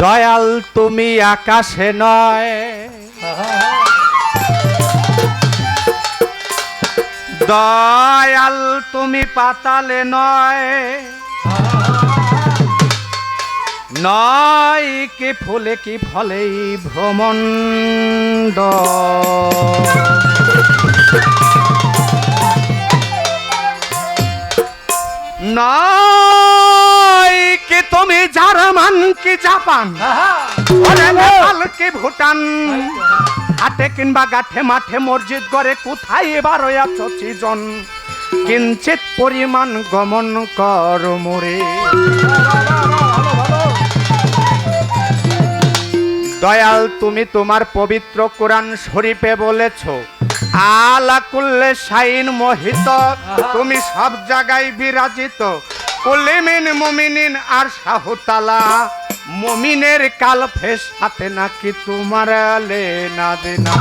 দয়াল তুমি আকাশে নয়। দয়াল তুমি পাতালে নয়। নয় কি ফুলে কি ফলে ভ্রমণ্ড নয় জার্মান কি জাপান? নেপাল কি ভুটান? হাটে কিংবা গাঠে মাঠে মসজিদ করে কোথায় এবার আছো চিজন? কিঞ্চিত পরিমাণ গমন কর মোরে। দয়াল তুমি তোমার পবিত্র কোরআন শরীফে বলেছ আলা কুল্লে শাইন মোহিত। তুমি সব জায়গায় বিরাজিত। কুলিমিন মুমিনিন আর শাহুতালা মমিনের কাল ফেস হাতে নাকি তোমার লেনা দেনা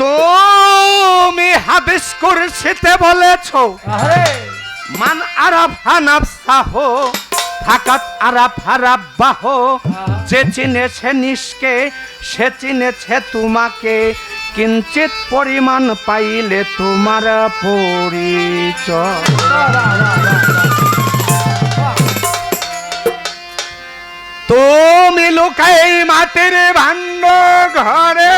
তুমি হাদিস কুরসিতে বলেছ মান আরাফা নাফসাহ থাকাত আরাফা রাব্বাহ যে চিনেছে নিষ্কে সে চিনেছে তোমাকে। কিঞ্চিত পরিমাণ পাইলে তোমার পরিচয়। তুমি লুকাই মাটির ভাণ্ড ঘরে।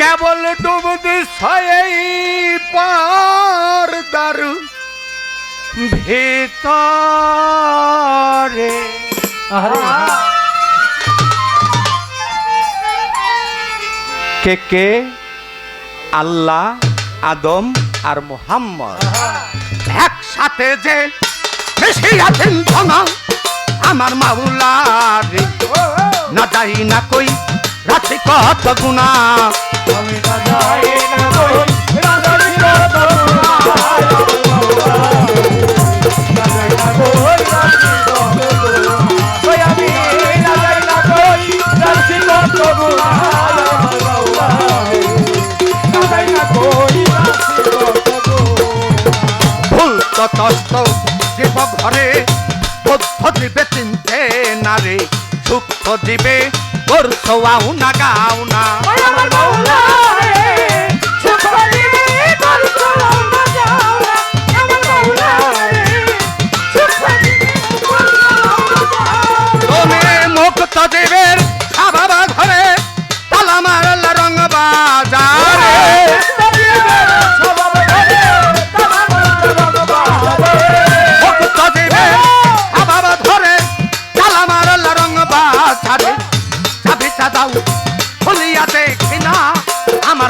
কেবল ডুব দিশাই পার দারু ভিতরে কে কে? আল্লাহ আদম আর মোহাম্মদ। একসাথে যে বেশি আছেন ধনা আমার মাওলারে। না যাই না কই রাতে কত গুণা। ভুল ততস্ত জীব ঘরে বদ্ধ জীবে চিনতে না রে দিবে জীবে আউনা গাউনা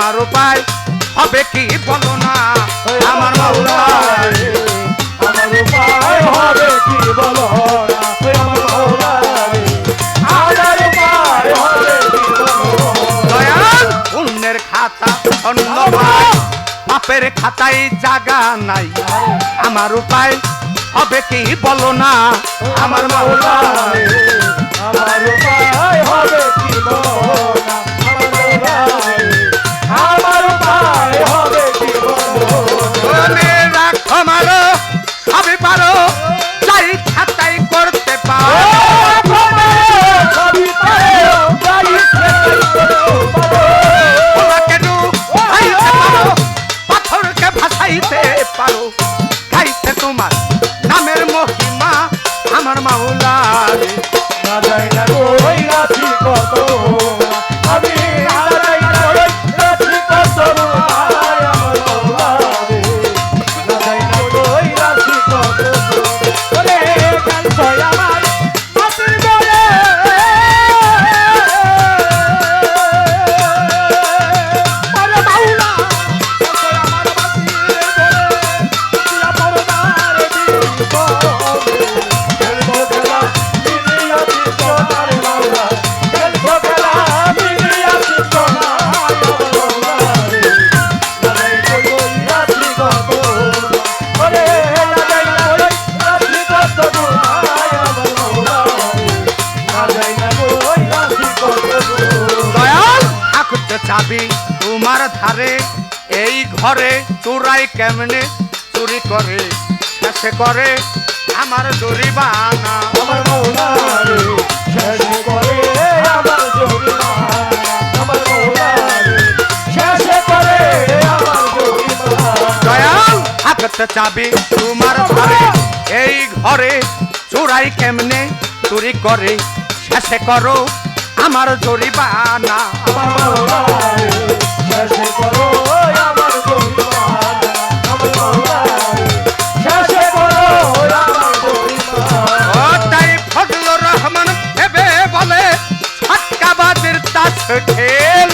আমার উপায় হবে কি বলো না? আমার মাওলা দয়াল পুণ্যের খাতা বাপের খাতায় জাগা নাই। আমার উপায় হবে কি বলো না? আমার মাওলা আমার উপায় হবে কি বলো না? আমার আমার হবে বলো রাখো মারো সবই পারো, যাই খাতাই করতে পারো। পারো গাইতে তোমার নামের মহিমা, আমার মাওলা ধারে এই ঘরে চোরাই কেমনে চুরি করে? শেষে করে আমার জরিবানা আমার মৌলা রে করে আমার জরিমানা। আমার মৌলা রে করে আমার জরিমানা। দয়াল হাতে চাবি তোমার ধারে। এই ঘরে চোরাই কেমনে চুরি করে? শেষে করো আমার জরিমানা। তাই ফজলুর রহমান ভেবে বলে ছটকাবাজির তাস খেলে।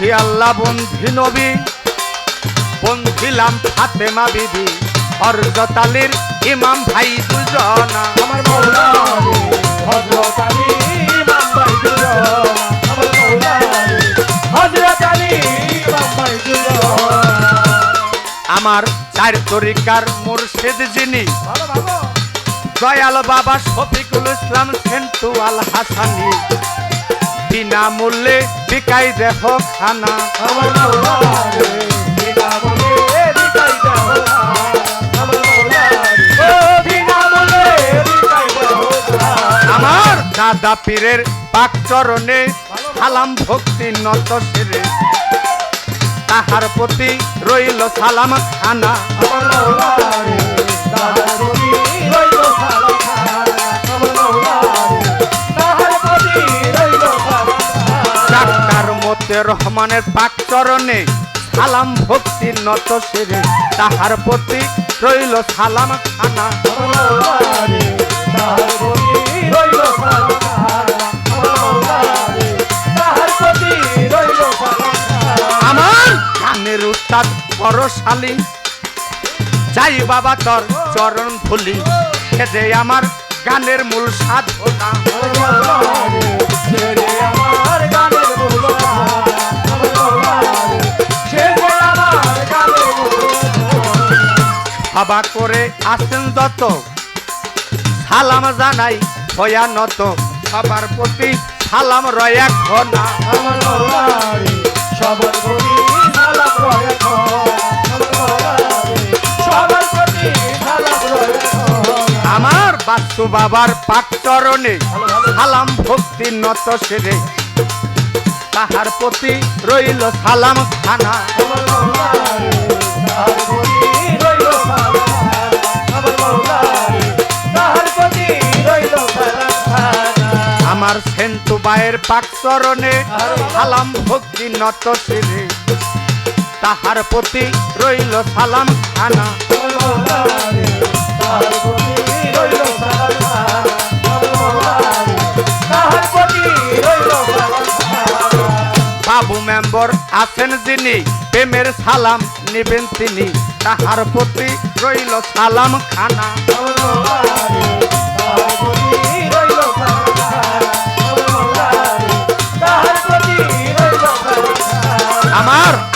বন্ধি আল্লাহ বন্ধি নবী। বন্ধিলাম ফাতেমা বিবি হরজত আলীর ইমাম ভাই দুজনা। আমার মৌলা আলী ইমাম আমার মৌলা রে আলী ইমাম বাইতুল্লাহ আমার চার তরিকার মুর্শিদ যিনি দয়াল বাবা শফিকুল ইসলাম সেন্টু আল হাসানি। বিনামূল্যে বিকাই দেহ খানা। আমার দাদা পীরের পাক চরণে সালাম ভক্তি নত শিরে। তাহার প্রতি রইল সালাম খানা। ডাক্তার রহমানের পাক চরণে সালাম ভক্তি নত শিরে তাহার প্রতি রইল সালাম খানা আমার মৌলা রে তাহার প্রতি রইল সালাম আমার মৌলা রে তাহার প্রতি রইল সালাম আমার গানের উস্তাদ বড়শালী, যাই বাবা তোর চরণ ধুলি খেদে আমার গানের মূল সাধনা। বাবা করে আসেন যত। সালাম জানাই ভয়ানত সবার প্রতি সালাম রয়া ঘনা সবার প্রতি সালাম আমার বাস্তু বাবার পাক চরণে সালাম ভক্তি নত সেরে। তাহার প্রতি রইল সালাম খানা। আমার সেন্টু বায়ের পাক চরণে সালাম ভক্তি নত সেরে তাহার প্রতি রইল সালাম খানা। বাবু মেম্বর আছেন যিনি প্রেমের সালাম নিবেন তিনি। তাহার প্রতি রইল সালাম খানা।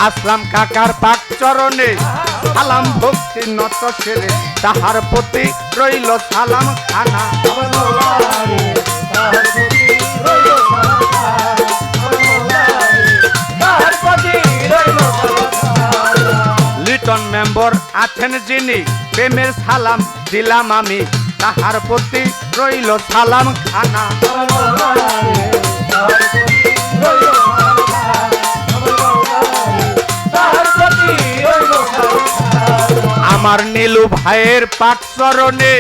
আসলাম কাকার পাক চরণে সালাম ভক্তি নত সেরে তাহার প্রতি রইল সালাম খানা। লিটন মেম্বর আছেন যিনি প্রেমের সালাম দিলাম আমি। তাহার প্রতি রইল সালাম খানা। রইল আমার নীলু ভাইয়ের পাক চরণে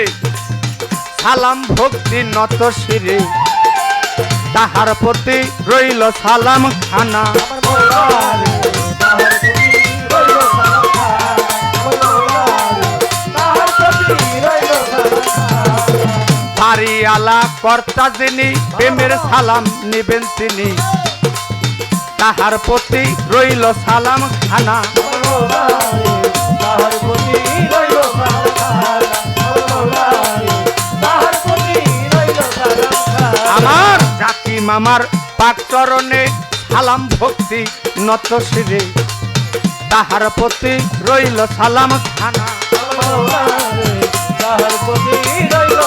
সালাম ভক্তি নত শিরে। তাহার প্রতি রইল সালাম খানা। আলা কর্তা যিনি প্রেমের সালাম নিবেন তিনি। তাহার প্রতি রইল সালাম খানা। আমার জাকি মামার পাক চরণে সালাম ভক্তি নত শিরে। তাহার প্রতি রইল সালাম খানা। তাহার প্রতি রইল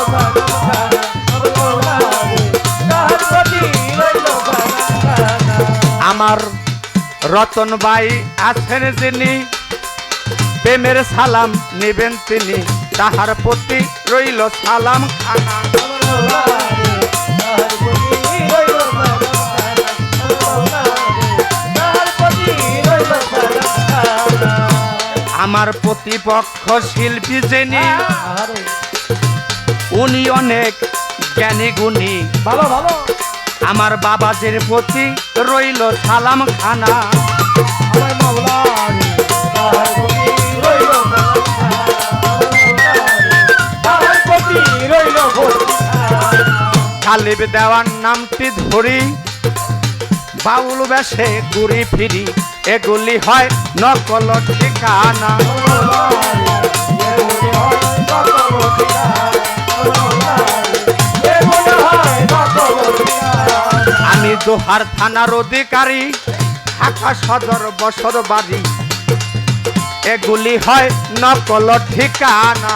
আমার রতন ভাই আছেন যিনি প্রেমের সালাম নেবেন তিনি। তাহার প্রতি রইল সালাম খানা। আমার প্রতিপক্ষ শিল্পী যিনি উনি অনেক জ্ঞানী গুণী। ভালো ভালো। আমার বাবাজির প্রতি রইল সালাম খানা। আমার খালিব দেওয়ার নামটি ধরি। বাউল বেশে ঘুরি ফিরি, এগুলি হয় নকল ঠিকানা। আমি দোহার থানার অধিকারী, ঢাকা সদর বসর বাড়ি। এগুলি হয় নকল ঠিকানা।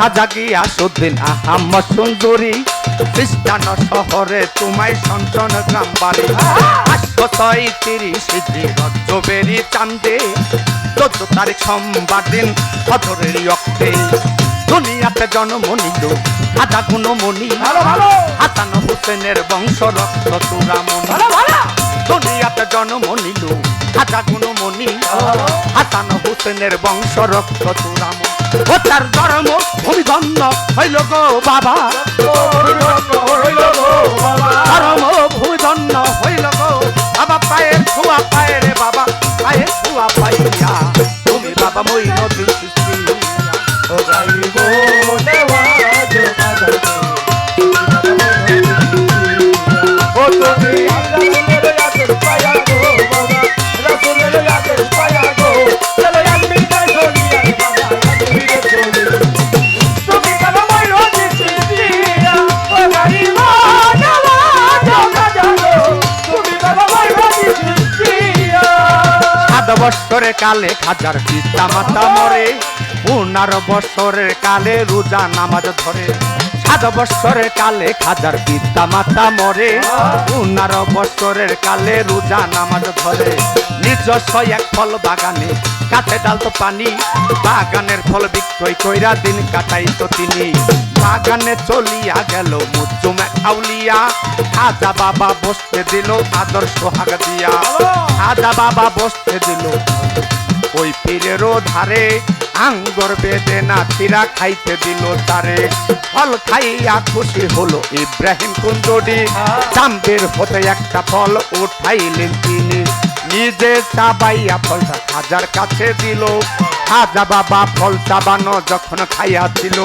খাজা গিয়াসুদ্দিন আহম্মদ সুন্দরী। খ্রিস্টান শহরে তোমায় সঞ্চন গ্রাম বাড়ি। আটশো তিরিশ রজ্জবেরি চান্দে। চোদ্দ তারিখ সোমবার দিন হজরের অক্টে দুনিয়াতে জন্ম নিল খাজা গুণমণি। ভালো ভালো। হাসান হোসেনের বংশ রক্ত চূড়ামণি। ভালো ভালো। দুনিয়াতে জন্ম নিল খাজা গুণমণি হাসান হোসেনের বংশ রক্ত চুরাম ও তার ধর্ম ভূমিধন্য হইল গো বাবা। ধর্ম ভূমিধন্য হইল গো বাবা। পায়ের ছোঁয়া, পায়ের বাবা, পায়ের ছোঁয়া পাইয়া তুমি বাবা মই নদী বৎসরের কালে খাজার পিতা মাতা মরে পনেরো বছরের কালে রোজা নামাজ ধরে। সাত বৎসরের কালে খাজার পিতা মাতা মরে। পনেরো বৎসরের কালে রোজা নামাজ ধরে। নিজস্ব এক ফল বাগানে কাছে তো পানি। বাগানের ফল বিক্রয় কইরা দিন কাটাইতো তিনি। বাগানে চলিয়া গেল মুজুম আউলিয়া। খাজা বাবা বসতে দিল আদর সোহাগ দিয়া। খাজা বাবা বসতে দিল ওই পীরেরও ধারে, আঙ্গর বেদে নাতিরা খাইতে দিল তারে। ফল খাইয়া খুশি হলো ইব্রাহিম কুন্দরি। চাম্বের হতে একটা ফল উঠাইলেন তিনি। নিজে চাবাইয়া ফলটা খাজার কাছে দিল। খাজা বাবা ফল চাবানো যখন খাইয়া খাইয়াছিল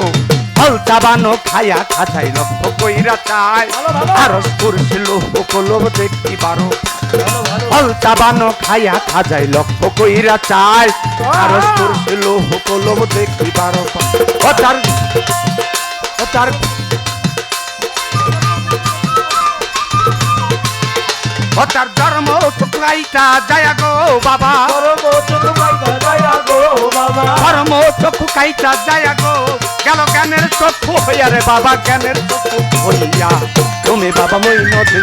ফল চাবানো খাইয়া খাজাই লক্ষ্য কইরা চায় আরস করছিল লোভ দেখি বারো ফল চাবানো খাইয়া খাজাই লক্ষ্য কইরা চায় আরস করছিল লোভ দেখি বারো ও তার ও তার ও তার জন্ম টুকরাইটা যায় গো বাবা। ধর্ম চক্ষু কাইটা যায় গো। গেল জ্ঞানের চক্ষু হইয়া রে বাবা, জ্ঞানের তুমি বাবা মই নদী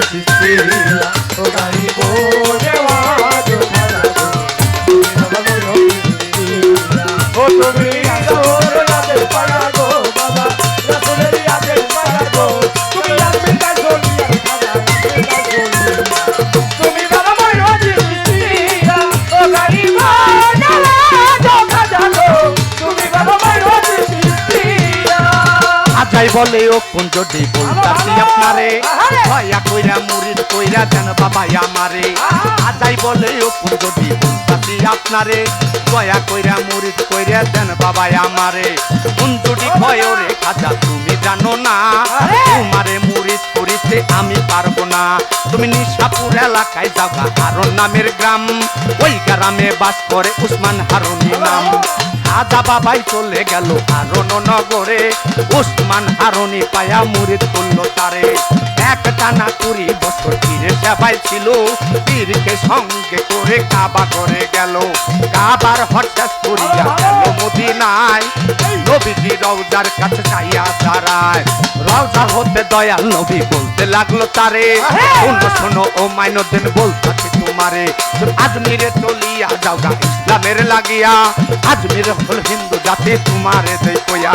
ও তুমি বলে ও কোন যদি বলতাছি আপনারে। ভয়া কইরা মুরিদ কইরা বাবা আমারে। আজাই বলে ও কোন যদি বলতাছি আপনারে। দয়া কইরা মুরিদ কইরা বাবা আমারে। কোন ভয় রে খাজা তুমি জানো না। তোমারে মুরিদ করিতে আমি পারব না। তুমি নিশাপুর এলাকায় যাবা হারন নামের গ্রাম। ওই গ্রামে বাস করে উসমান হারুনি নাম খাজা বাবাই চলে গেল হারন নগরে। উসমান হারনি পায়া মুরিদ করল তারে। এক টানা কুড়ি বছর পীরে সেবাই ছিল। পীরকে সঙ্গে করে কাবা করে গেল। কাবার হঠাৎ করিয়া গেল মদিনায়। নবীজি রওজার কাছে যাইয়া দাঁড়ায়। রওজা হতে দয়াল নবী বলতে লাগল তারে। শোনো শোনো ও মাইনদিন বলতাছি তোমারে আজমিরে চলিয়া যাও গা ইসলামের লাগিয়া। আজমির হল হিন্দু জাতি তোমারে দেখয়া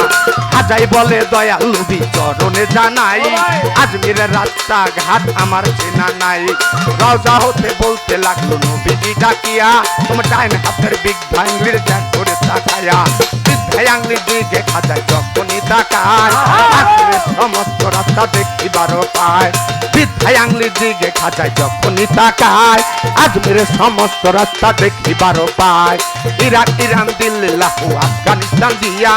হাজাই বলে দয়াল নবী চরণে জানাই আজমিরের রাস্তা ঘাট আমার চেনা নাই। রওজা হতে বলতে লাগল নবীজি ডাকিয়া, তোমার টাইম হাতের বিগ ভাঙ্গলির দেখ করে তাকায়া বিদ্যায় দিকে খাজায় যখনই তাকায় সমস্ত রাস্তা দেখিবার পায়। বিদ্যায় আঙ্গলির দিকে খাজায় যখনই তাকায় আজমিরের সমস্ত রাস্তা দেখিবার পায়। ইরাক ইরান দিল্লি লাহু আফগানিস্তান দিয়া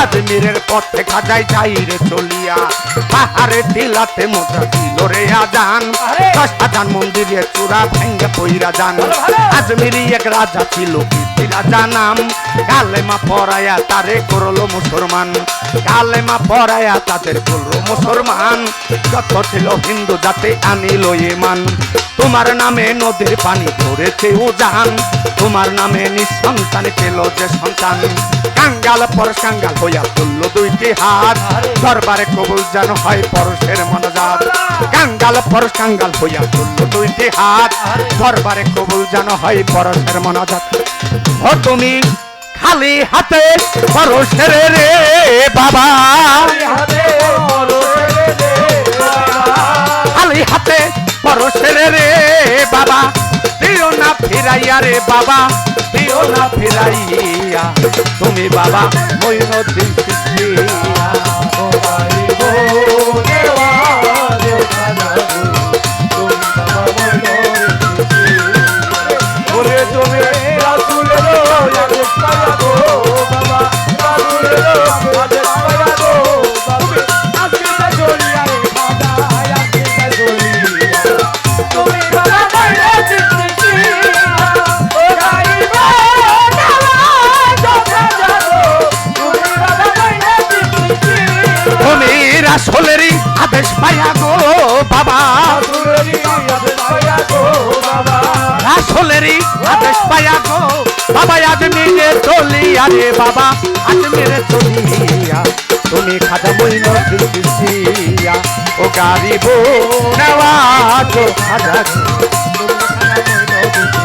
আজমিরের পথে খাজায় যাই রে চলিয়া। পাহাড়ে টিলাতে মুদ্রা দিল রে আজান। দশ হাজার মন্দিরে চূড়া ভেঙ্গে পইরা যান। আজমিরি এক রাজা ছিল রাজা নাম কালেমা পড়ায়া তারে করল মুসলমান। কালেমা পড়ায়া তাদের করল মুসলমান। যত ছিল হিন্দু জাতে আনিল ইমান। তোমার নামে নদীর পানি ধরেছে উজান। তোমার নামে নিঃসন্তান পেল যে সন্তান। কাঙ্গাল পর কাঙ্গাল হইয়া তুলল দুইটি হাত। দরবারে কবুল যেন হয় পরশের মনজাত। কাঙ্গাল পর কাঙ্গাল হইয়া তুলল দুইটি হাত। দরবারে কবুল যেন হয় পরশের মনজাত। তুমি খালি হাতে পরশের রে বাবা। খালি হাতে পরশের রে বাবা। দিও না ফিরাইয়া রে বাবা, দিও না ফিরাইয়া। তুমি বাবা মৈনদিন সিদ্ধিয়া সকলেরই আদেশ পায়া গো। বাবা, আজ মেরে চলিয়া রে বাবা, আজ মেরে চলিয়া তুমি খাদা মইন দিছিয়া ও গারিব নেওয়া তো খাদা তুমি খাদা মইন দিছিয়া